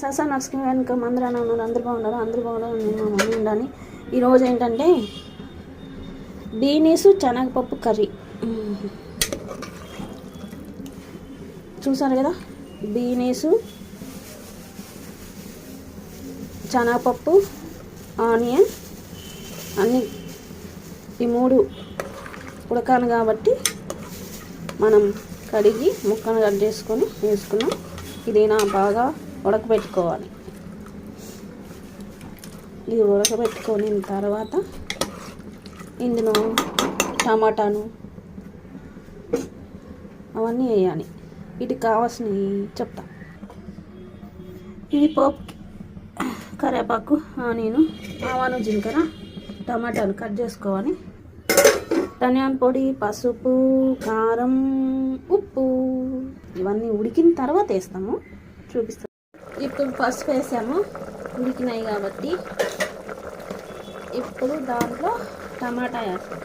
ససా నాకు వెనుక అందరూ అని ఉన్నారు అందరూ బాగున్నారు అందరూ బాగున్నారు నేను మా మమ్మీ ఉండాలి ఈరోజు ఏంటంటే బీనీసు శనగపప్పు కర్రీ. చూసారు కదా? బీనీసు శనగపప్పు ఆనియన్ అన్నీ ఈ మూడు ఉడకాను కాబట్టి మనం కడిగి ముక్కను కట్ చేసుకొని వేసుకున్నాం. ఇది నా బాగా ఉడకబెట్టుకోవాలి. ఇది ఉడకబెట్టుకొని తర్వాత ఇందులో టమాటాను అవన్నీ వేయాలి. వీటికి కావాల్సినవి చెప్తా. ఇది పోపు కరివేపాకు నేను ఆవాను జీలకర్ర టమాటాలు కట్ చేసుకోవాలి. ధనియాల పొడి పసుపు కారం ఉప్పు ఇవన్నీ ఉడికిన తర్వాత వేస్తాము. చూపిస్తాం ఇప్పుడు పసుపు వేసాము. ఉడికినాయి కాబట్టి ఇప్పుడు దాంట్లో టమాటా వేస్తాం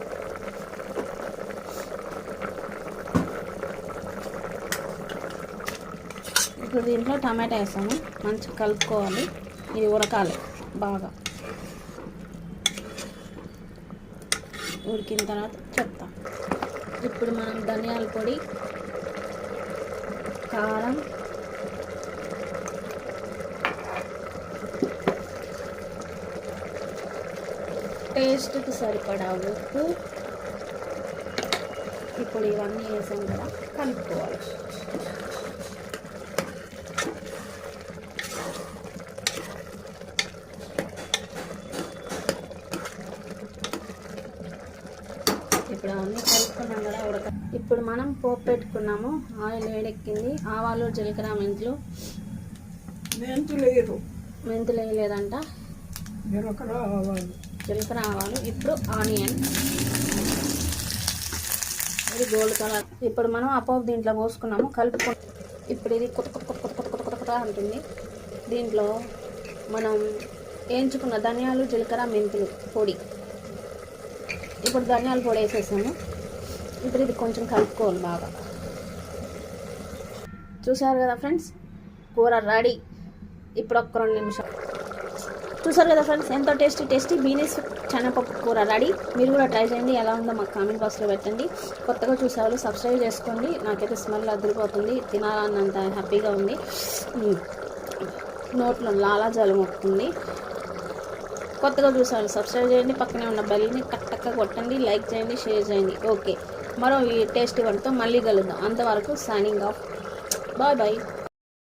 ఇప్పుడు దీంట్లో టమాటా వేసాము. మంచిగా కలుపుకోవాలి. ఇది ఉడకాలి బాగా. ఉడికిన తర్వాత చెప్తాం. ఇప్పుడు మనం ధనియాల పొడి కారం టేస్ట్కి సరిపడా ఉప్పు. ఇప్పుడు ఇవన్నీ వేసాం కదా కలుపుకోవాలి. ఇప్పుడు అవన్నీ కలుపుకున్నాం కదా ఉడక. ఇప్పుడు మనం పోపు పెట్టుకున్నాము ఆయిల్ వేడెక్కింది. ఆవాలు జీలకర్ర మెంతులు. మెంతులు వేయరు. మెంతులు వేయలేదంట. జీలకర్ర ఆవాలు. జీలకర్ర ఆవాలు ఇప్పుడు ఆనియన్. ఇది గోల్డ్ కలర్. ఇప్పుడు మనం ఆ దీంట్లో పోసుకున్నాము కలుపుకో ఇప్పుడు ఇది కొత్త కొత్త కొత్త కొత్త కొత్త కొత్త అంటుంది. దీంట్లో మనం వేయించుకున్న ధనియాలు జీలకర్ర మెంతులు పొడి. ఇప్పుడు ధనియాల పొడి వేసేసాము. ఇప్పుడు ఇది కొంచెం కలుపుకోవాలి బాగా. చూసారు కదా ఫ్రెండ్స్? కూర రెడీ. ఇప్పుడు ఒక్క రెండు నిమిషాలు. చూసారు కదా ఫ్రెండ్స్ ఎంతో టేస్టీ టేస్టీ బీనీస్ చెనపప్పు కూర రెడీ మీరు కూడా ట్రై చేయండి. ఎలా ఉందో మాకు కామెంట్ బాక్స్లో పెట్టండి. కొత్తగా చూసేవాళ్ళు సబ్స్క్రైబ్ చేసుకోండి. నాకైతే స్మెల్ అదిరిపోతుంది. తినాలన్నంత హ్యాపీగా ఉంది. నోట్లో లాలాజలం వస్తుంది. కొత్తగా చూసేవాళ్ళు సబ్స్క్రైబ్ చేయండి. పక్కనే ఉన్న బెల్ని టక్ టక్క కొట్టండి. లైక్ చేయండి షేర్ చేయండి. ఓకే మరో ఈ టేస్టీ వంటతో మళ్ళీ కలుద్దాం. అంతవరకు సైనింగ్ ఆఫ్ బాయ్ బాయ్